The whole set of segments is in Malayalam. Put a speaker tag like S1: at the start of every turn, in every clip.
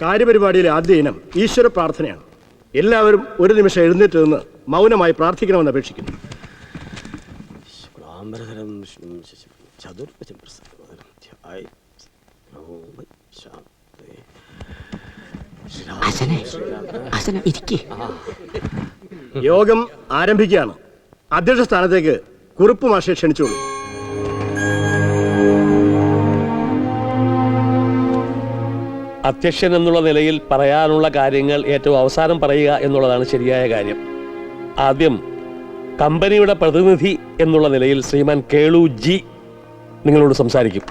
S1: കാര്യപരിപാടിയിലെ ആദ്യ ഇനം ഈശ്വര പ്രാർത്ഥനയാണ്. എല്ലാവരും ഒരു നിമിഷം എഴുന്നേറ്റ് നിന്ന് മൗനമായി പ്രാർത്ഥിക്കണമെന്ന് അപേക്ഷിക്കുന്നു. യോഗം ആരംഭിക്കുകയാണ്. അധ്യക്ഷ സ്ഥാനത്തേക്ക് കുറുപ്പ് മാഷെ ക്ഷണിച്ചോളൂ
S2: അധ്യക്ഷൻ എന്നുള്ള നിലയിൽ പറയാനുള്ള കാര്യങ്ങൾ ഏറ്റവും അവസാനം പറയുക എന്നുള്ളതാണ് ശരിയായ കാര്യം. ആദ്യം കമ്പനിയുടെ പ്രതിനിധി എന്നുള്ള നിലയിൽ ശ്രീമാൻ കേളു ജി നിങ്ങളോട് സംസാരിക്കും.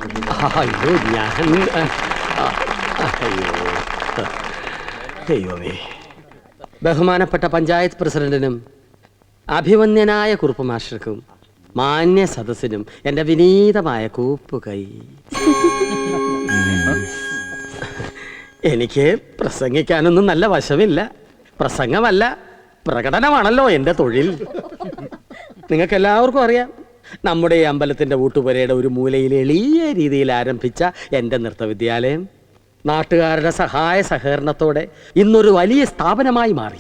S3: ബഹുമാനപ്പെട്ട പഞ്ചായത്ത് പ്രസിഡന്റിനും അഭിമന്യനായ കുറുപ്പ് മാഷർക്കും മാന്യ സദസ്സിനും എന്റെ വിനീതമായ കൂപ്പുകൈ. എനിക്ക് പ്രസംഗിക്കാനൊന്നും നല്ല വശമില്ല. പ്രസംഗമല്ല പ്രകടനമാണല്ലോ എന്റെ തൊഴിൽ. നിങ്ങൾക്ക് എല്ലാവർക്കും അറിയാം നമ്മുടെ ഈ അമ്പലത്തിന്റെ ഊട്ടുപുരയുടെ ഒരു മൂലയിൽ എളിയ രീതിയിൽ ആരംഭിച്ച എന്റെ നൃത്തവിദ്യാലയം നാട്ടുകാരുടെ സഹായ സഹകരണത്തോടെ ഇന്നൊരു വലിയ സ്ഥാപനമായി മാറി.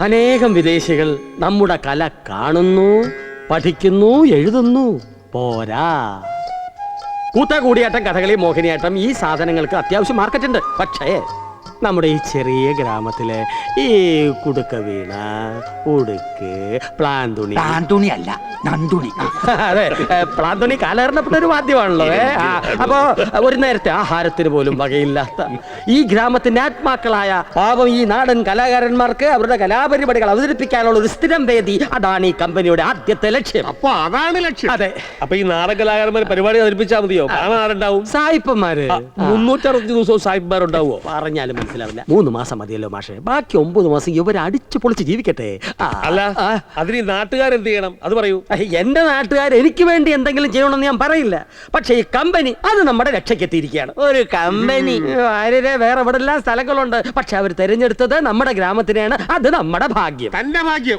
S3: അനേകം വിദേശികൾ നമ്മുടെ കല കാണുന്നു പഠിക്കുന്നു എഴുതുന്നു. പോരാ. കൂത്ത കൂടിയാട്ടം കഥകളി മോഹിനിയാട്ടം ഈ സാധനങ്ങൾക്ക് അത്യാവശ്യം മാർക്കറ്റ് ഉണ്ട്. പക്ഷേ നമ്മുടെ ഈ ചെറിയ ഗ്രാമത്തിലെ ഈ കുടുക്ക വീണ ഉടുക്ക് പ്ലാൻ തുണി
S4: താന്തുണി അല്ല നന്തുണി
S3: അതെ പ്ലാൻ തുണി കാലഹരണപ്പെട്ട ഒരു വാദ്യമാണല്ലോ. ഏ ആ, അപ്പോ ഒരു നേരത്തെ ആഹാരത്തിന് പോലും വകയില്ലാത്ത ഈ ഗ്രാമത്തിന്റെ ആത്മാക്കളായ പാവം ഈ നാടൻ കലാകാരന്മാർക്ക് അവരുടെ കലാപരിപാടികൾ അവതരിപ്പിക്കാനുള്ള ഒരു സ്ഥിരം വേദി അതാണ് ഈ കമ്പനിയുടെ ആദ്യത്തെ ലക്ഷ്യം.
S1: അപ്പൊ അതാണ് ലക്ഷ്യം.
S3: അതെ.
S2: അപ്പൊ ഈ നാടൻ കലാകാരന്മാർ പരിപാടി അവതരിപ്പിച്ചാൽ മതിയോ? കാണാൻ ആരുണ്ടാവും
S3: സായിപ്പന്മാര്.
S2: മുന്നൂറ്ററുപത് ദിവസവും സായിപ്പന്മാരുണ്ടാവോ
S3: പറഞ്ഞാലും മനസ്സിലാവില്ല. മൂന്ന് മാസം മതിയല്ലോ മാഷെ. ബാക്കി ഒമ്പത് മാസം ഇവർ അടിച്ചു പൊളിച്ച് ജീവിക്കട്ടെ. ആ,
S2: അല്ല
S3: ആ,
S2: അതിന് ഈ നാട്ടുകാരെന്ത് ചെയ്യണം? അത് പറയൂ.
S3: എന്റെ നാട്ടുകാർ എനിക്ക് വേണ്ടി എന്തെങ്കിലും ചെയ്യണമെന്ന് ഞാൻ പറയില്ല. പക്ഷേ ഈ കമ്പനി അത് നമ്മുടെ രക്ഷയ്ക്കെത്തിയിരിക്കുകയാണ്. ഒരു കമ്പനി. ആരെ വേറെ ഇവിടെ എല്ലാം സ്ഥലങ്ങളുണ്ട്. പക്ഷെ അവർ തിരഞ്ഞെടുത്തത് നമ്മുടെ ഗ്രാമത്തിനെയാണ്. അത് നമ്മുടെ ഭാഗ്യം.
S1: തന്റെ ഭാഗ്യം.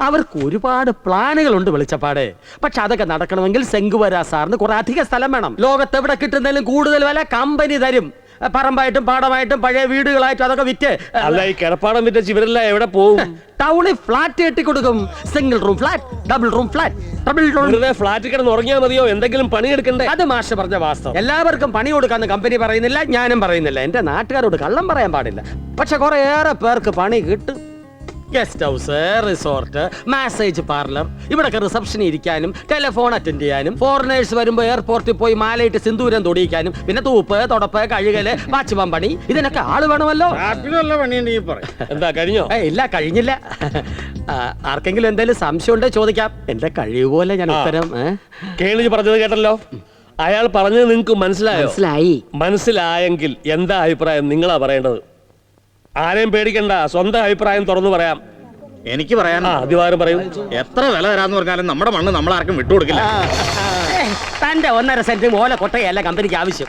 S3: അവർക്ക് ഒരുപാട് പ്ലാനുകളുണ്ട് വെളിച്ചപ്പാട്. പക്ഷെ അതൊക്കെ നടക്കണമെങ്കിൽ സെങ്കുവര സാറിന് കുറെ അധിക സ്ഥലം വേണം. ലോകത്ത് എവിടെ കിട്ടുന്നതിലും കൂടുതൽ വില കമ്പനി തരും. പറമ്പായിട്ടും പാടമായിട്ടും പഴയ വീടുകളായിട്ടും അതൊക്കെ വിറ്റ്
S2: അല്ല ഈ കിടപ്പാടം വിറ്റ ഇവരെല്ലാം എവിടെ പോകും
S3: ടൗണിൽ ഫ്ലാറ്റ് കെട്ടി കൊടുക്കും. Single room flat double room flat double
S2: room. Flat കിടന്ന് ഉറങ്ങിയാൽ മതിയോ? എന്തെങ്കിലും പണിയെടുക്കണ്ടേ
S3: അത് മാഷ പറഞ്ഞ വാസ്തവം. എല്ലാവർക്കും പണി കൊടുക്കാന്ന് കമ്പനി പറയുന്നില്ല ഞാനും പറയുന്നില്ല. എന്റെ നാട്ടുകാരോട് കള്ളം പറയാൻ പാടില്ല. പക്ഷെ കുറെ ഏറെ പേർക്ക് പണി കിട്ടും. Guest house resort massage parlour ഇവിടൊക്കെ റിസപ്ഷൻ ഇരിക്കാനും ടെലിഫോൺ അറ്റൻഡ് ചെയ്യാനും ഫോറിനേഴ്സ് വരുമ്പോൾ എയർപോർട്ടിൽ പോയി മാലയിട്ട് സിന്ദൂരം തൊടിയിക്കാനും പിന്നെ തൂപ്പ് തുടപ്പ് കഴുകൽ വാച്ച്മാൻ പണി ഇതിനൊക്കെ ആൾ വേണമല്ലോ.
S2: എന്താ കഴിഞ്ഞോ?
S3: ഇല്ല കഴിഞ്ഞില്ല. ആർക്കെങ്കിലും എന്തെങ്കിലും സംശയം ഉണ്ടോ ചോദിക്കാം. എന്റെ കഴിവ് പോലെ ഞാൻ. ഉത്തരം ഏ?
S2: പറഞ്ഞത് കേട്ടല്ലോ? അയാൾ പറഞ്ഞത് നിങ്ങൾക്ക് മനസ്സിലായോ?
S4: മനസ്സിലായി.
S2: മനസ്സിലായെങ്കിൽ എന്താ അഭിപ്രായം? നിങ്ങളാ പറയേണ്ടത്. ആരെയും പേടിക്കണ്ട. സ്വന്തം അഭിപ്രായം തുറന്നു പറയാം.
S5: എനിക്ക് പറയാൻ
S2: ആ അധികാരം പറയും.
S5: എത്ര വില തരാന്ന് പറഞ്ഞാലും നമ്മുടെ മണ്ണ് നമ്മൾ ആർക്കും വിട്ടുകൊടുക്കില്ല
S3: കൊടുക്കില്ല തന്റെ ഒന്നര സെന്റ് മോല കൊട്ടയല്ല കമ്പനിക്ക് ആവശ്യം.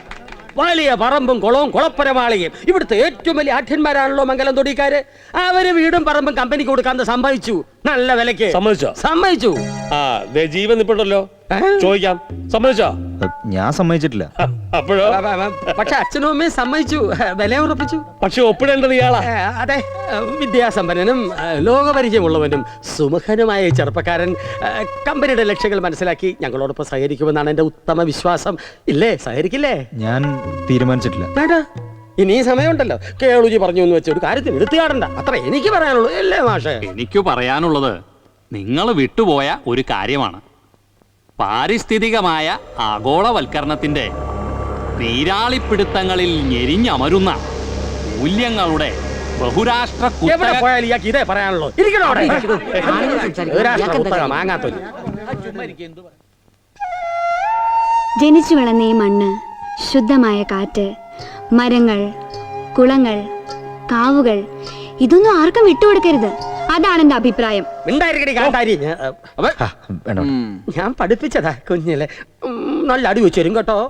S3: വലിയ പറമ്പും കുളവും കുളപ്പരമാളിയും ഇവിടുത്തെ ഏറ്റവും വലിയ ആഠ്യന്മാരാണല്ലോ മംഗലം തൊടിക്കാര്. അവർ വീടും പറമ്പും കമ്പനിക്ക് കൊടുക്കാന്ന് സമ്മതിച്ചു നല്ല വിലക്ക്
S2: സമ്മതിച്ചോ?
S3: സമ്മതിച്ചു.
S2: ആ ദേ ജീവൻ നിപ്പുണ്ടല്ലോ. ചോദിക്കാം. സമ്മതിച്ചോ?
S5: ഞാൻ സമ്മതിച്ചിട്ടില്ല.
S2: അപ്പോഴോ?
S3: പക്ഷെ അച്ഛനും അമ്മയും സമ്മതിച്ചു. വില ഉറപ്പിച്ചു.
S2: പക്ഷെ ഒപ്പിടേണ്ടത് ഇയാളാ.
S3: അതെ. വിദ്യാസമ്പന്നനും ലോകപരിചയമുള്ളവനും സുമുഖനുമായ ചെറുപ്പക്കാരൻ കമ്പനിയുടെ ലക്ഷ്യങ്ങൾ മനസ്സിലാക്കി ഞങ്ങളോടൊപ്പം സഹകരിക്കുമെന്നാണ് എന്റെ ഉത്തമ വിശ്വാസം. ഇല്ലേ? സഹകരിക്കില്ലേ?
S5: ഞാൻ തീരുമാനിച്ചിട്ടില്ല.
S3: വേണ്ട. ഇനി സമയമുണ്ടല്ലോ. കേളുജി പറഞ്ഞു എന്ന് വെച്ച ഒരു കാര്യത്തിൽ എടുത്തുകാടണ്ട അത്ര എനിക്ക് പറയാനുള്ളൂ. അല്ലേ മാഷേ?
S6: എനിക്ക് പറയാനുള്ളത് നിങ്ങൾ വിട്ടുപോയ ഒരു കാര്യമാണ്. പാരിസ്ഥിതികമായ ആഗോളവൽക്കരണത്തിന്റെ നീരാളിപ്പിടുത്തങ്ങളിൽ ഞെരിഞ്ഞമരുന്ന മൂല്യങ്ങളുടെ ബഹുരാഷ്ട്ര
S3: ഇതേ പറയാനുള്ളൂ.
S7: ജനിച്ചു വളർന്ന ഈ മണ്ണ് ശുദ്ധമായ കാറ്റ് മരങ്ങൾ കുളങ്ങൾ കാവുകൾ. ഇതൊന്നും ആർക്കും വിട്ടുകൊടുക്കരുത്. അതാണ് എന്റെ അഭിപ്രായം.
S3: ഞാൻ- അവ-
S5: വേണ്ട
S3: ഞാൻ പഠിപ്പിച്ചതാ കുഞ്ഞിലെ. നല്ല അടി വെച്ചു കേട്ടോ.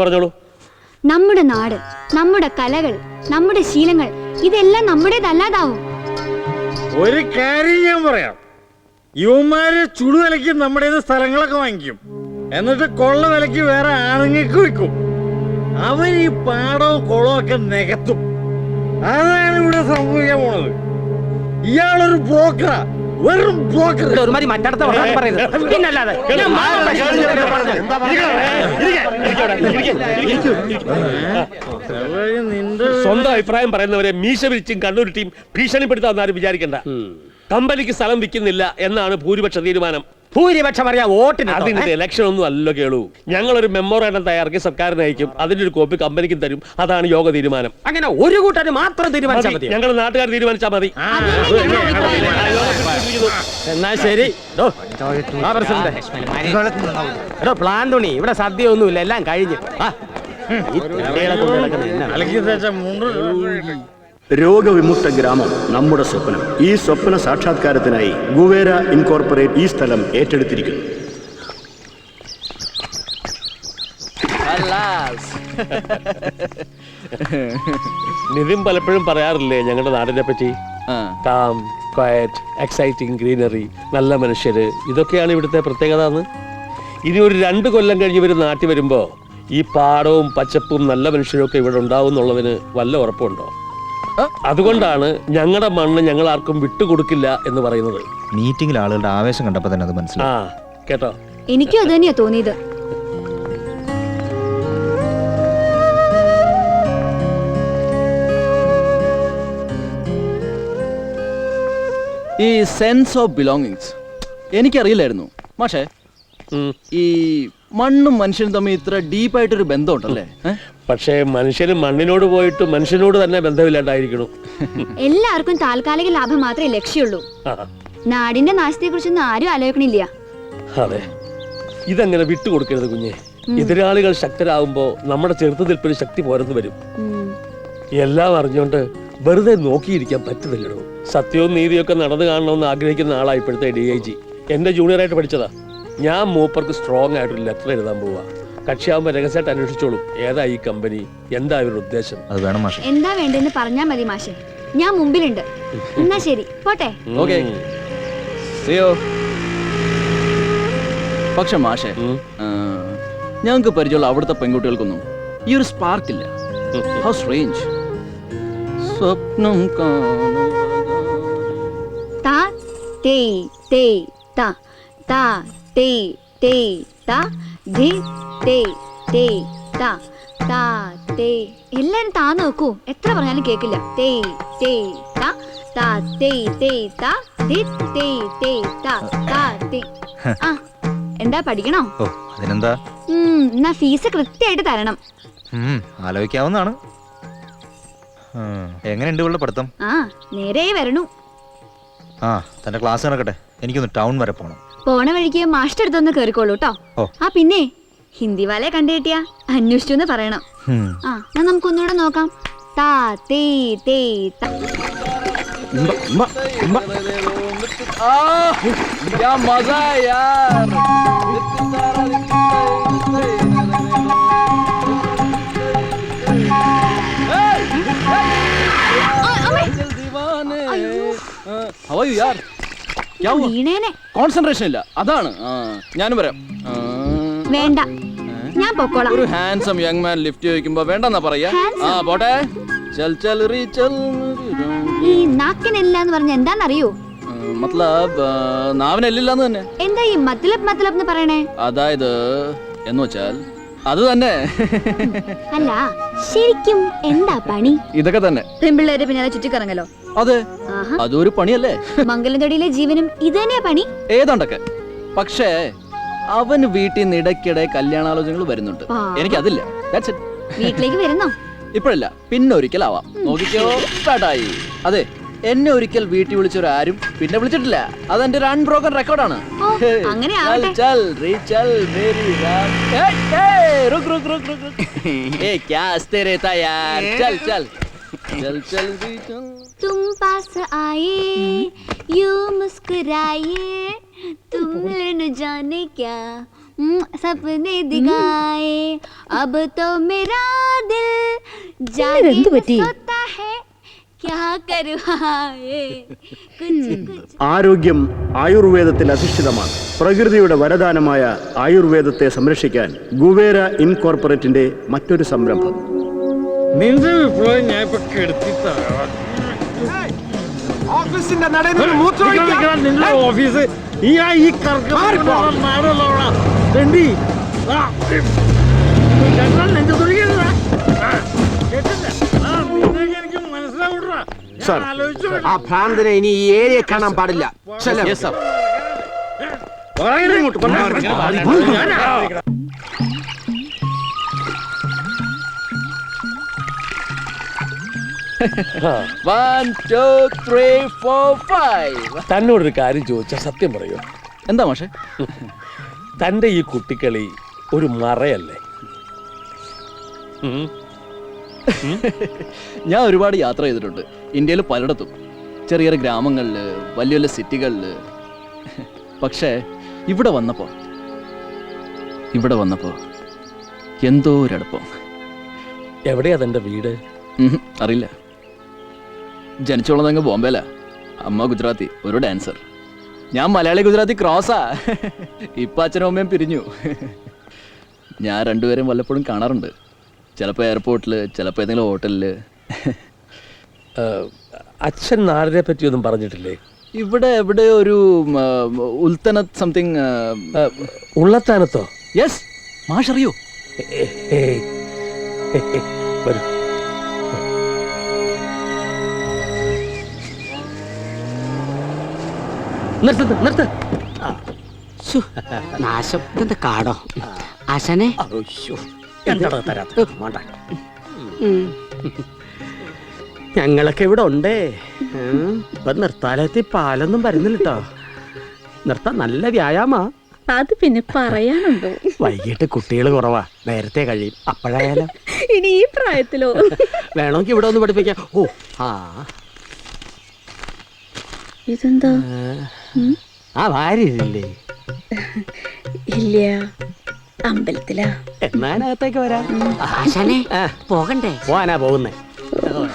S2: പറഞ്ഞോളൂ.
S7: നമ്മുടെ നാട് നമ്മുടെ കലകൾ നമ്മുടെ ശീലങ്ങൾ ഇതെല്ലാം നമ്മുടേതല്ലാതാവും.
S1: ഒരു കാര്യം ഞാൻ പറയാം.
S5: യുവമാര് ചുടുവിലയ്ക്ക് നമ്മുടെ സ്ഥലങ്ങളൊക്കെ വാങ്ങിക്കും. എന്നിട്ട് കൊള്ള വിലയ്ക്ക് വേറെ ആണുങ്ങൾക്ക് വിൽക്കും. അവർ ഈ പാടവും കുളവും ഒക്കെ നികത്തും. അതാണ് ഇവിടെ സംഭവിക്കാൻ പോണത്. ഇയാളൊരു ബ്രോക്കറാ. വെറും ബ്രോക്കർ.
S3: ഒരുമാതിരി മറ്റടുത്ത വർത്താനം പറയുന്നത്. പിന്നല്ലാതെ
S2: സ്വന്തം അഭിപ്രായം പറയുന്നവരെ മീശ വിരിച്ചും കണ്ണുരുട്ടിയും ഭീഷണിപ്പെടുത്താമെന്ന് ആരും വിചാരിക്കണ്ട കമ്പനിക്ക് സ്ഥലം വിൽക്കുന്നില്ല എന്നാണ് ഭൂരിപക്ഷ തീരുമാനം.
S3: ഭൂരിപക്ഷം അറിയാം വോട്ടിന്
S2: അതിന്റെ ഇലക്ഷൻ ഒന്നും അല്ലല്ലോ കേളൂ. ഞങ്ങളൊരു മെമ്മോറാണ്ടം തയ്യാറാക്കി സർക്കാരിന് അയക്കും. അതിന്റെ ഒരു കോപ്പി കമ്പനിക്കും തരും. അതാണ് യോഗ തീരുമാനം.
S3: അങ്ങനെ ഒരു കൂട്ടർ മാത്രം തീരുമാനിച്ചാൽ മതി.
S2: ഞങ്ങൾ നാട്ടുകാർ തീരുമാനിച്ചാൽ മതി.
S3: എന്നാ ശരി. പ്ലാൻ തുണി. ഇവിടെ സദ്യ ഒന്നുമില്ല എല്ലാം കഴിഞ്ഞ്. ആ, ഈ
S1: രോഗവിമുക്ത ഗ്രാമം നമ്മുടെ സ്വപ്നം. ഈ സ്വപ്ന സാക്ഷാത്കാരത്തിനായി ഗുവേര ഇൻകോർപ്പറേറ്റ് ഈ സ്ഥലം ഏറ്റെടുത്തിരിക്കുന്നു.
S2: നിതിൻ പലപ്പോഴും പറയാറില്ലേ ഞങ്ങളുടെ നാടിനെ പറ്റി? കാം ക്വയറ്റ് എക്സൈറ്റിംഗ് ഗ്രീനറി നല്ല മനുഷ്യര് ഇതൊക്കെയാണ് ഇവിടുത്തെ പ്രത്യേകത എന്ന്. ഇനി ഒരു രണ്ട് കൊല്ലം കഴിഞ്ഞ് ഇവർ നാട്ടിൽ വരുമ്പോൾ ഈ പാടവും പച്ചപ്പും നല്ല മനുഷ്യരും ഒക്കെ ഇവിടെ ഉണ്ടാവും എന്നുള്ളതിന് വല്ല ഉറപ്പുണ്ടോ? അതുകൊണ്ടാണ് ഞങ്ങളുടെ മണ്ണ് ഞങ്ങൾ ആർക്കും വിട്ടുകൊടുക്കില്ല എന്ന് പറയുന്നത്.
S5: മീറ്റിംഗിൽ ആളുകളുടെ ആവേശം കണ്ടപ്പോ തന്നെ അത്
S2: ആ
S5: മനസ്സിലായി
S2: കേട്ടോ.
S7: എനിക്കും അത് തന്നെയാ തോന്നിയത്.
S8: ഈ സെൻസ് ഓഫ് ബിലോങ്ങിങ്സ് എനിക്കറിയില്ലായിരുന്നു. പക്ഷേ
S2: ഉം.
S8: ഈ മണ്ണും മനുഷ്യനും തമ്മിൽ ഇത്ര ഡീപ്പായിട്ടൊരു ബന്ധമുണ്ടല്ലേ? ഏ?
S2: പക്ഷേ മനുഷ്യന് മണ്ണിനോട് പോയിട്ട് മനുഷ്യനോട് തന്നെ ബന്ധമില്ലാണ്ടായിരിക്കണം.
S7: എല്ലാവർക്കും താൽക്കാലിക ലാഭം മാത്രമേ ലക്ഷ്യമുള്ളൂ. നാടിന്റെ നാശത്തെ കുറിച്ചൊന്നും ആരും ആലോചിക്കണില്ല.
S2: അതെ. ഇതങ്ങനെ വിട്ടുകൊടുക്കരുത് കുഞ്ഞെ? എതിരാളികൾ ശക്തരാകുമ്പോ നമ്മുടെ ചെറുത്തുനിൽപ്പിന് ശക്തി പോരെന്ന് വരും. എല്ലാം അറിഞ്ഞുകൊണ്ട് വെറുതെ നോക്കിയിരിക്കാൻ പറ്റത്തില്ലടോ. സത്യവും നീതിയൊക്കെ നടന്നു കാണണമെന്ന് ആഗ്രഹിക്കുന്ന ആളാ ഇപ്പോഴത്തെ ഡി ഐ ജി. എന്റെ ജൂനിയറായിട്ട് പഠിച്ചതാ. ഞാൻ മൂപ്പർക്ക് സ്ട്രോങ് ആയിട്ടൊരു ലെറ്റർ എഴുതാൻ പോവാ. കക്ഷിയാവുമ്പോൾ രഹസ്യമായിട്ട് അന്വേഷിച്ചോളും. ഏതാ ഈ കമ്പനി? എന്താ ഇവരുടെ ഉദ്ദേശം?
S5: അത് വേണം മാഷെ.
S7: എന്താ വേണ്ടെന്ന് പറഞ്ഞാ മതി മാഷെ. ഞാൻ മുമ്പിലുണ്ട്. എന്നാ ശരി. പോട്ടെ.
S8: ഓക്കേ. പക്ഷെ മാഷെ. ഞങ്ങൾക്ക് പരിചയമുള്ള അവിടുത്തെ പെൺകുട്ടികൾക്കൊന്നും ഈ ഒരു സ്പാർക്ക് ഇല്ല ഹൗ സ്ട്രേഞ്ച് സ്വപ്നം കാണാതെ
S7: താ തേ തേ താ. താ തേ തേ താ ധി തേ തേ താ താ തേ. എല്ലാരും താ നോക്കൂ. എത്ര പറഞ്ഞാലും കേക്കില്ല. തേ തേ താ താ തേ തേ താ ധി തേ തേ താ താ തേ. ആ എന്താ പഠിക്കണോ?
S5: ഓ അതിനെന്താ?
S7: എന്നാ ഫീസ് കൃത്യമായിട്ട് തരണം.
S5: ആലോചിക്കാവുന്നതാണ്. എങ്ങനെയുണ്ട് ഇവളുടെ പഠിത്തം?
S7: ആ നേരെ വരണു.
S5: ആ തന്റെ ക്ലാസ് നടക്കട്ടെ. എനിക്കൊന്ന് ടൗൺ വരെ പോണം.
S7: പോണ വഴിക്ക് മാസ്റ്റർ അടുത്തൊന്ന് കേറിക്കോളൂ കേട്ടോ ആ പിന്നെ? ഹിന്ദി വാലെ കണ്ടു കിട്ടിയാ അന്വേഷിച്ചു എന്ന് പറയണം
S5: ഉം.
S7: ആ എന്നാ നമുക്കൊന്നുകൂടെ നോക്കാം താ തേ തേ താ
S8: Ah, क्या मजा है यार How are you yaar? क्या हुआ?
S7: വീണേനെ
S8: കോൺസെൻട്രേഷൻ ഇല്ല അതാണ് ആ, ഞാനും വരാം ആ,
S7: വേണ്ട. ഞാൻ പൊക്കോളാം.
S8: ഒരു ഹാൻസം യങ് മാൻ ലിഫ്റ്റ് ചോദിക്കുമ്പോ വേണ്ടെന്നാ പറയാ? ആ പോട്ടെ. ചൽ ചൽ റീ ചൽ
S7: ഈ നാക്കിനില്ല എന്ന് പറഞ്ഞ എന്താന്നറിയോ?
S8: മത്ലബ് നാവിനെല്ലില്ലാന്ന് തന്നെ.
S7: എന്താ ഈ മത്ലബ് മത്ലബ് എന്ന് പറയണേ?
S8: അതായത് എന്ന് വെച്ചാൽ അത് തന്നെ.
S7: അല്ല ശരിക്കും എന്താ പണി?
S8: ഇതൊക്കെ തന്നെ.
S7: പെൺപിള്ളേരെ പിന്നാലെ ചുറ്റിക്കറങ്ങലോ?
S8: അതെ. അതൊരു പണിയല്ലേ?
S7: മംഗലത്തൊടിയിലെ ജീവനും ഇത് തന്നെയാ പണി?
S8: ഏതാണ്ടൊക്കെ. പക്ഷേ അവന് വീട്ടിൽ നിന്ന് ഇടയ്ക്കിടെ കല്യാണാലോചനകൾ വരുന്നുണ്ട്
S7: ആ.
S8: എനിക്കതില്ല That's it.
S7: വീട്ടിലേക്ക് വരുന്നോ
S8: ഇപ്പോഴല്ല പിന്നെ ഒരിക്കലാവാം നോക്കിക്കോ സ്റ്റാർട്ടായി അതെ എന്നെ ഒരിക്കൽ വീട്ടിൽ വിളിച്ചൊരു ആരും പിന്നെ വിളിച്ചിട്ടില്ല അതെന്റെ ഒരു അൺബ്രോക്കൺ റെക്കോർഡാണ്
S7: ഓ, അങ്ങനെ ആവട്ടെ. तुम पास आए यू मुस्कुराए तुमने न जाने क्या हम्म, सपने दिखाए अब तो मेरा दिल जागे
S4: ഇതെന്ത് പറ്റി?
S7: सोता है क्या करूँ हाँ, ए, कुछ कुछ
S1: ആരോഗ്യം ആയുർവേദത്തിൽ അധിഷ്ഠിതമാണ് പ്രകൃതിയുടെ വരദാനമായ ആയുർവേദത്തെ സംരക്ഷിക്കാൻ ഗുവേര ഇൻകോർപ്പറേറ്റിന്റെ മറ്റൊരു സംരംഭം
S5: നിന്റെ വിപ്ലവം ഞാൻ ഇപ്പൊ കെടുത്തി തരാം.
S3: ഓഫീസിന്റെ നടയിൽ
S5: നിൽക്കണം, നിൽക്കണം, നിന്റെ ഓഫീസ് ഈ ആ ഈ കറക്കം
S3: സാർ, ആ ഭ്രാന്തനെ ഇനി ഈ ഏരിയ കാണാൻ പാടില്ല. ചെല്ലാം.
S2: തന്നോടൊരു കാര്യം ചോദിച്ചാൽ സത്യം പറയോ.
S8: എന്താ മാഷെ?
S2: തന്റെ ഈ കുട്ടിക്കളി ഒരു മറയല്ലേ?
S8: ഞാൻ ഒരുപാട് യാത്ര ചെയ്തിട്ടുണ്ട്. ഇന്ത്യയിൽ പലയിടത്തും. ചെറിയ ചെറിയ ഗ്രാമങ്ങളിൽ വലിയ വലിയ സിറ്റികളിൽ പക്ഷേ ഇവിടെ വന്നപ്പോൾ ഇവിടെ വന്നപ്പോൾ എന്തോ ഒരടുപ്പം
S2: എവിടെയാ തന്റെ വീട്?
S8: അറിയില്ല. ജനിച്ചോളന്നങ്ങ് ബോംബെല അമ്മ ഗുജറാത്തി ഒരു ഡാൻസർ ഞാൻ മലയാളി ഗുജറാത്തി ക്രോസാ ഇപ്പം അച്ഛനും അമ്മയും പിരിഞ്ഞു. ഞാൻ രണ്ടുപേരും വല്ലപ്പോഴും കാണാറുണ്ട്. ചിലപ്പോൾ എയർപോർട്ടിൽ ചിലപ്പോൾ ഏതെങ്കിലും ഹോട്ടലിൽ
S2: അച്ഛൻ നാടിനെ പറ്റിയൊന്നും പറഞ്ഞിട്ടില്ലേ?
S8: ഇവിടെ എവിടെ ഒരു ഉൽത്തന സംതിങ്
S2: ഉള്ളത്താനത്തോ?
S8: യെസ്
S2: മാഷറിയോ. വരൂ.
S3: നിർത്ത് നിർത്ത് ശ്ശോ, നാശം. ഇതെന്താ കാടോ?
S2: തരാത്ത? വേണ്ട.
S3: ഞങ്ങളൊക്കെ ഇവിടെ ഉണ്ടേ. ഇപ്പൊ നിർത്താലത്തി പാലൊന്നും വരുന്നില്ല കേട്ടോ നിർത്താൻ നല്ല വ്യായാമ.
S7: അത് പിന്നെ പറയാനുണ്ടോ?
S3: വൈകിട്ട് കുട്ടികൾ കുറവാ. നേരത്തെ കഴിയും. അപ്പോഴായാലോ.
S7: ഇനി ഈ പ്രായത്തിലോ?
S3: വേണമെങ്കിൽ ഇവിടെ ഒന്ന് പഠിപ്പിക്കാം. ഓ ആ.
S7: ഇതെന്താ?
S3: ആ ഭാര്യയില്ലേ
S7: ഇല്ല അമ്പലത്തിലാ.
S3: ഞാനകത്തേക്ക് വരാം.
S4: ആശാനെ പോകണ്ടേ?
S3: പോവാനാ പോകുന്നേ.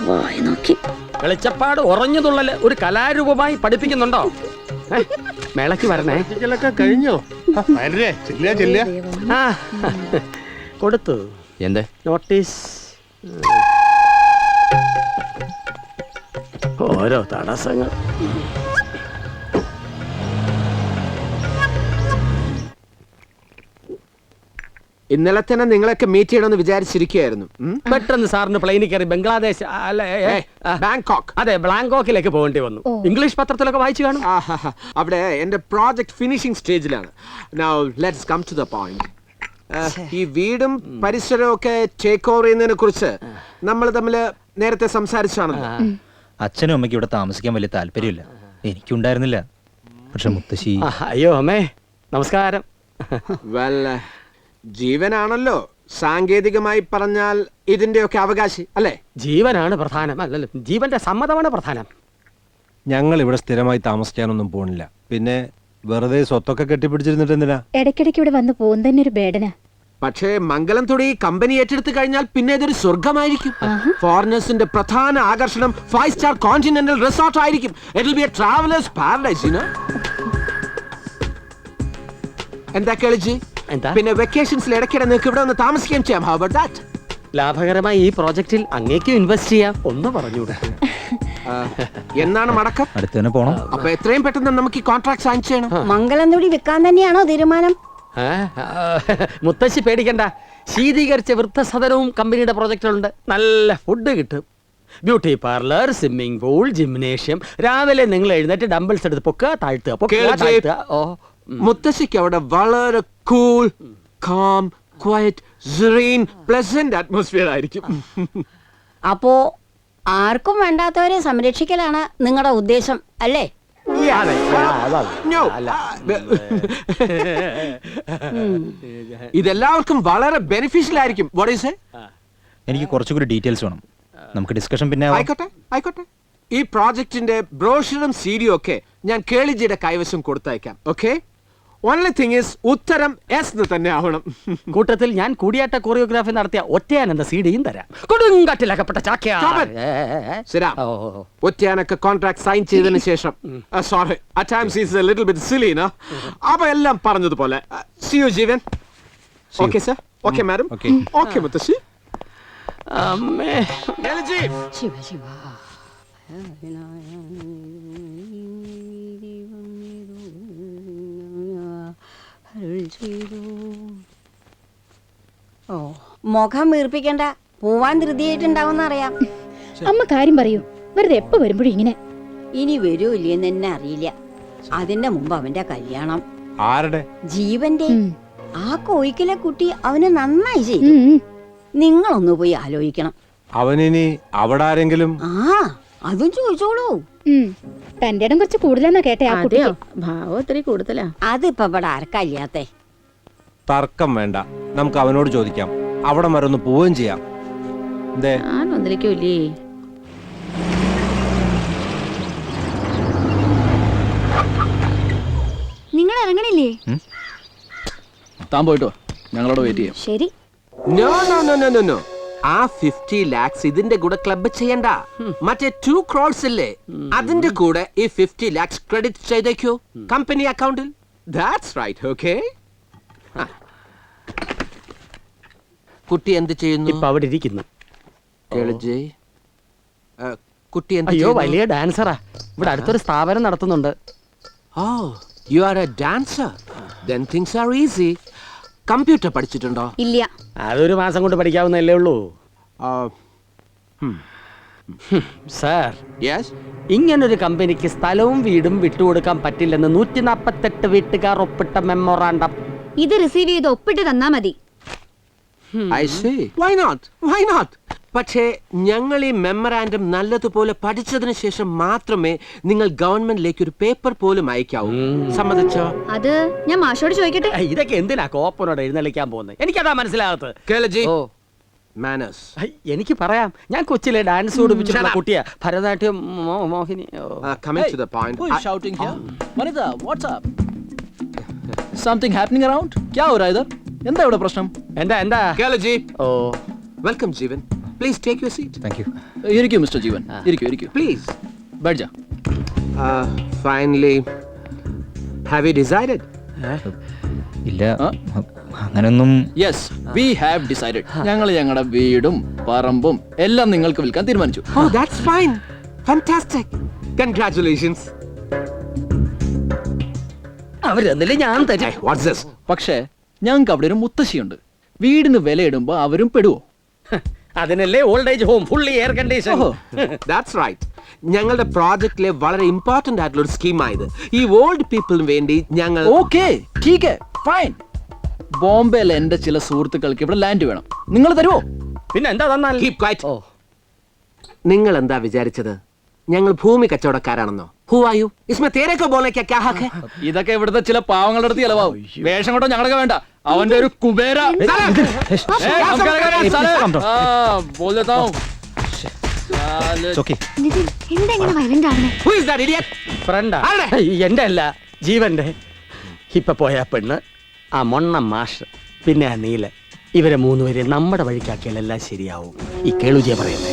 S7: വായി നോക്കി.
S3: വെളിച്ചപ്പാട് ഉറഞ്ഞതുള്ളൽ ഒരു കലാരൂപമായി പഠിപ്പിക്കുന്നുണ്ടോ? മേളക്ക് മേളയ്ക്ക് വരണേ.
S5: കഴിഞ്ഞോ?
S3: ആ കൊടുത്തു.
S8: എന്തേ?
S3: നോട്ടീസ്. ഓരോ തടസ്സങ്ങൾ.
S9: ഇന്നലെ തന്നെ നിങ്ങളൊക്കെ മീറ്റ് ചെയ്യണമെന്ന് വിചാരിച്ചിരിക്കുകയായിരുന്നു. ഉം?
S3: പെട്ടെന്ന് സാറിന് പ്ലെയിനിൽ കയറി ബംഗ്ലാദേശ് അല്ല ഏ, ഏ,
S9: ബാങ്കോക്ക്.
S3: അതെ ബാങ്കോക്കിലേക്ക് പോകേണ്ടി വന്നു. ഇംഗ്ലീഷ് പത്രത്തിലൊക്കെ വായിച്ചു കാണും.
S9: ആഹാഹാ. അവിടെ എന്റെ പ്രോജക്ട് ഫിനിഷിംഗ് സ്റ്റേജിലാണ് now let's come to the point ഈ വീടും പരിസരവും ഒക്കെ ടേക്ക് ഓവർ ചെയ്യുന്നതിനെ കുറിച്ച് നമ്മൾ തമ്മിൽ നേരത്തെ സംസാരിച്ചാണല്ലോ.
S10: അച്ഛനും അമ്മയ്ക്ക് ഇവിടെ താമസിക്കാൻ വലിയ താല്പര്യമില്ല. എനിക്കുണ്ടായിരുന്നില്ല. പക്ഷെ മുത്തശ്ശി
S3: ആ, അയ്യോ അമ്മേ നമസ്കാരം.
S9: വെൽ ജീവനാണല്ലോ സാങ്കേതികമായി പറഞ്ഞാൽ ഇതിന്റെയൊക്കെ അവകാശി അല്ലേ?
S3: ജീവനാണ് പ്രധാനം അല്ലല്ലോ. ജീവന്റെ സമ്മതമാണ് പ്രധാനം.
S10: ഞങ്ങൾ ഇവിടെ സ്ഥിരമായി താമസിക്കാനൊന്നും പോണില്ല. പിന്നെ വെറുതെ സ്വത്തൊക്കെ കെട്ടിപ്പിടിച്ചിരുന്നിട്ട് എന്തിനാ?
S7: ഇടയ്ക്കിടയ്ക്ക് ഇവിടെ വന്ന് പോകുന്ന തന്നെ ഒരു ബേഡന.
S9: പക്ഷേ മംഗലം തൊടി കമ്പനി ഏറ്റെടുത്ത് കഴിഞ്ഞാൽ പിന്നെ ഇതൊരു സ്വർഗമായിരിക്കും ഫോറിനേഴ്സിന്റെ പ്രധാന ആകർഷണം ഫൈവ് സ്റ്റാർ കോണ്ടിനെന്റൽ റിസോർട്ട് ആയിരിക്കും. It will be a travellers paradise എന്താ കേളിജി
S3: എന്താ?
S9: പിന്നെ വെക്കേഷൻസിൽ ഇടയ്ക്കിടെ നിങ്ങൾക്ക് ഇവിടെ ഒന്ന് താമസിക്കുകയും ചെയ്യാം. ഹൗ അബൌട്ട് ദാറ്റ്
S3: ലാഭകരമായി ഈ പ്രോജക്റ്റിൽ അങ്ങേക്കും ഇൻവെസ്റ്റ് ചെയ്യാം. ഒന്ന് പറഞ്ഞൂടെ
S9: എന്നാണ് മടക്കം?
S10: അടുത്ത് തന്നെ പോണം
S9: അപ്പൊ എത്രയും പെട്ടെന്ന് നമുക്ക് ഈ കോൺട്രാക്ട് സൈൻ ചെയ്യണം.
S7: മംഗലം തൊടി വിൽക്കാൻ തന്നെയാണോ തീരുമാനം?
S3: ഏ? ആ, മുത്തശ്ശി പേടിക്കണ്ട. ശീതീകരിച്ച വൃദ്ധസദനവും കമ്പനിയുടെ പ്രോജക്റ്റിലുണ്ട്. നല്ല ഫുഡ് കിട്ടും. Beauty parlour swimming pool gymnasium രാവിലെ നിങ്ങൾ എഴുന്നേറ്റ് ഡംബിൾസ് എടുത്ത് പൊക്കുക താഴ്ത്തുക പൊക്കുക താഴ്ത്തുക. ഓ
S9: മുത്തശ്ശിക്ക് അവിടെ വളരെ cool calm quiet serene pleasant atmosphere ആയിരിക്കും.
S11: അപ്പോ ആർക്കും വേണ്ടാത്തവരെ സംരക്ഷിക്കലാണ് നിങ്ങളുടെ ഉദ്ദേശം അല്ലേ?
S3: അതാ.
S9: No. ഇതെല്ലാവർക്കും വളരെ ബെനിഫിഷ്യൽ ആയിരിക്കും. What is it?
S10: എനിക്ക് കുറച്ചുകൂടി ഡീറ്റെയിൽസ് വേണം. നമുക്ക് ഡിസ്കഷൻ പിന്നെ ആവാം.
S9: ആയിക്കോട്ടെ ആയിക്കോട്ടെ. ഈ പ്രോജക്റ്റിന്റെ ബ്രോഷറും സീഡിയും ഒക്കെ ഞാൻ കേളിജിയുടെ കൈവശം കൊടുത്തയക്കാം. ഓക്കെ ഓൺലി തിങ് ഈസ് ഉത്തരം എസ് എന്ന് തന്നെ ആവണം.
S3: കൂട്ടത്തിൽ ഞാൻ കൂടിയാട്ട കൊറിയോഗ്രാഫി നടത്തിയ ഒറ്റയാനന്ദ സീഡിയും തരാം.
S9: കൊടുങ്കാട്ടിലകപ്പെട്ട
S3: ഓ, ഓ, ഓ.
S9: ഒറ്റയാനൊക്കെ കോൺട്രാക്ട് സൈൻ ചെയ്തതിന് ശേഷം. Sorry at times is little bit silly no അപ്പൊ എല്ലാം പറഞ്ഞതുപോലെ. See you Jeevan okay sir okay madam
S10: Okay.
S9: Okay മുത്തശ്ശി
S3: അമ്മേ
S9: ശിവ
S11: ശിവ ശിവ ഓ മുഖം വീർപ്പിക്കണ്ട പോവാൻ ധൃതിയായിട്ടുണ്ടാവും അറിയാം.
S7: അമ്മ കാര്യം പറയൂ. വെറുതെ എപ്പോ വരുമ്പോഴും ഇങ്ങനെ?
S11: ഇനി വരൂ ഇല്ലയെന്ന് തന്നെ അറിയില്ല. അതിന്റെ മുമ്പ് അവന്റെ കല്യാണം.
S10: ആരുടെ?
S11: ജീവന്റെ. ആ കോയിക്കലെ കുട്ടി അവന് നന്നായി ചെയ്തു. നിങ്ങളൊന്ന് പോയി ആലോചിക്കണം.
S10: അവനിനി അവിടെ ആരെങ്കിലും?
S11: ആ അതും ചോദിച്ചോളൂ.
S7: തന്റെ ഇടം കുറച്ച് കൂടുതലെന്നാ കേട്ടെ ആ
S4: ഭാവം ഒത്തിരി കൂടുതലാ.
S11: അതിപ്പോ ഇവിടെ ആർക്കല്ലാത്ത
S10: തർക്കം വേണ്ട. നമുക്ക് അവനോട് ചോദിക്കാം. അവിടെ വരെ ഒന്ന് പോവുകയും ചെയ്യാം.
S4: ദേ,
S7: നിങ്ങൾ ഇറങ്ങണില്ലേ?
S8: താൻ പോയിട്ടോ ഞങ്ങളോട് വെയിറ്റ് ചെയ്യാം.
S7: ശരി.
S9: നോ. ആ ഫിഫ്റ്റി ലാക്സ് ഇതിന്റെ കൂടെ ക്ലബ് ചെയ്യണ്ട. മറ്റേ ടു ക്രോൾസ് ഇല്ലേ? അതിന്റെ കൂടെ ഈ ഫിഫ്റ്റി ലാക്സ് ക്രെഡിറ്റ് ചെയ്തേക്കോ. കമ്പനി അക്കൗണ്ടിൽ ദാറ്റ്സ് റൈറ്റ് ഓക്കെ കുട്ടി എന്ത് ചെയ്യുന്നു?
S3: ഇപ്പൊ അവിടെ ഇരിക്കുന്നു.
S9: കുട്ടി എന്ത്
S3: അയ്യോ? വലിയ ഡാൻസറാ ഇവിടെ അടുത്തൊരു സ്ഥാപനം നടത്തുന്നുണ്ട്.
S9: ഓ you are a dancer then things are easy computer പഠിച്ചിട്ടുണ്ടോ?
S7: ഇല്ല.
S3: അതൊരു മാസം കൊണ്ട് പഠിക്കാവുന്നല്ലേ ഉള്ളൂ. സാർ.
S9: യെസ്
S3: ഇങ്ങനൊരു കമ്പനിക്ക് സ്ഥലവും വീടും വിട്ടുകൊടുക്കാൻ പറ്റില്ലെന്ന് നൂറ്റി നാപ്പത്തെട്ട് വീട്ടുകാർ ഒപ്പിട്ട മെമ്മോറാണ്ടം.
S7: ഇത് റിസീവ് ചെയ്ത് ഒപ്പിട്ട് തന്നാ മതി.
S9: I see why not why not പക്ഷേ ഞങ്ങൾ ഈ മെമ്മറാൻഡം നല്ലതുപോലെ പഠിച്ചതിന് ശേഷം മാത്രമേ നിങ്ങൾ ഗവൺമെന്റിലേക്ക് ഒരു പേപ്പർ പോലും അയക്കാവൂ. സമ്മതിച്ചോ?
S7: അത് ഞാൻ മാഷോട് ചോദിക്കട്ടെ.
S3: ഏയ്, ഇതൊക്കെ എന്തിനാ കോപ്പനോട് എഴുന്നള്ളിക്കാൻ പോകുന്നത്? എനിക്കതാ മനസ്സിലാകത്ത്.
S9: കേളജി.
S3: ഓ
S9: മാനസ്.
S3: ഐ, എനിക്ക് പറയാം. ഞാൻ കൊച്ചിലെ ഡാൻസ് പഠിപ്പിച്ചിട്ടുള്ള
S9: Shut up.
S3: കുട്ടിയാ. ഭരതനാട്യം മോ- മോഹിനി ഓ.
S9: The point
S8: shouting here? Vanitha, what's up? Something happening something happening around रहा है इधर എന്താ ഇവിടെ പ്രശ്നം?
S3: എന്താ എന്താ?
S9: കേളജി.
S3: ഓ.
S9: Welcome Jeevan please take your seat
S10: thank you
S8: ഇരിക്കൂ മിസ്റ്റർ ജീവൻ. ഇരിക്കൂ ഇരിക്കൂ.
S9: പ്ലീസ്
S8: ബഡ്ജ.
S9: ഫൈനലി ഹാവ് യു ഡിസൈഡഡ്
S10: ഇല്ല? അങ്ങനൊന്നും.
S8: യെസ് വി ഹാവ് ഡിസൈഡഡ് ഞങ്ങൾ ഞങ്ങളുടെ വീടും പറമ്പും എല്ലാം നിങ്ങൾക്ക് വിൽക്കാൻ തീരുമാനിച്ചു.
S9: Oh that's fine fantastic congratulations
S3: അവരെന്നില്ല ഞാൻ തരും.
S9: വാട്ട്സ് ദിസ്
S8: പക്ഷേ ഞങ്ങൾക്ക് അവിടെ ഒരു മുത്തശ്ശിയുണ്ട്. വീടിന് വിലയിടുമ്പോൾ അവരും പെടുവോ?
S3: അതിനല്ലേ old age home fully air
S8: condition
S9: that's right ഞങ്ങളുടെ പ്രോജക്റ്റിലെ വളരെ ഇമ്പോർട്ടന്റ് ആയിട്ടുള്ള ഒരു സ്കീമായത്. ഈ ഓൾഡ് പീപ്പിളിന് വേണ്ടി ഞങ്ങൾ
S8: ഓക്കെ ടീക്ക് ഫൈൻ ബോംബെയിലെ എന്റെ ചില സുഹൃത്തുക്കൾക്ക് ഇവിടെ ലാൻഡ് വേണം. നിങ്ങൾ തരുമോ
S3: പിന്നെ എന്താ തന്നാൽ.
S9: നിങ്ങൾ എന്താ വിചാരിച്ചത്? ഞങ്ങൾ ഭൂമി കച്ചവടക്കാരാണെന്നോ? ഹൂ ഇസ്മ തേരൊക്കെ ബോലയ്ക്ക്
S8: ഇതൊക്കെ ഇവിടുത്തെ ചില പാവങ്ങളുടെ അടുത്ത് ചിലവാകും. വേഷം കൊണ്ടോ ഞങ്ങളൊക്കെ വേണ്ട. അവന്റെ ഒരു കുബേര.
S3: എന്റെ അല്ല ജീവന്റെ. ഇപ്പൊ പോയ പെണ്ണ് ആ മൊണ്ണ മാഷ് പിന്നെ ആ നീല. ഇവരെ മൂന്നുപേരെ നമ്മുടെ വഴിക്കാക്കിയാൽ എല്ലാം ശരിയാവും. ഈ കേളുജിയെ പറയുന്നത്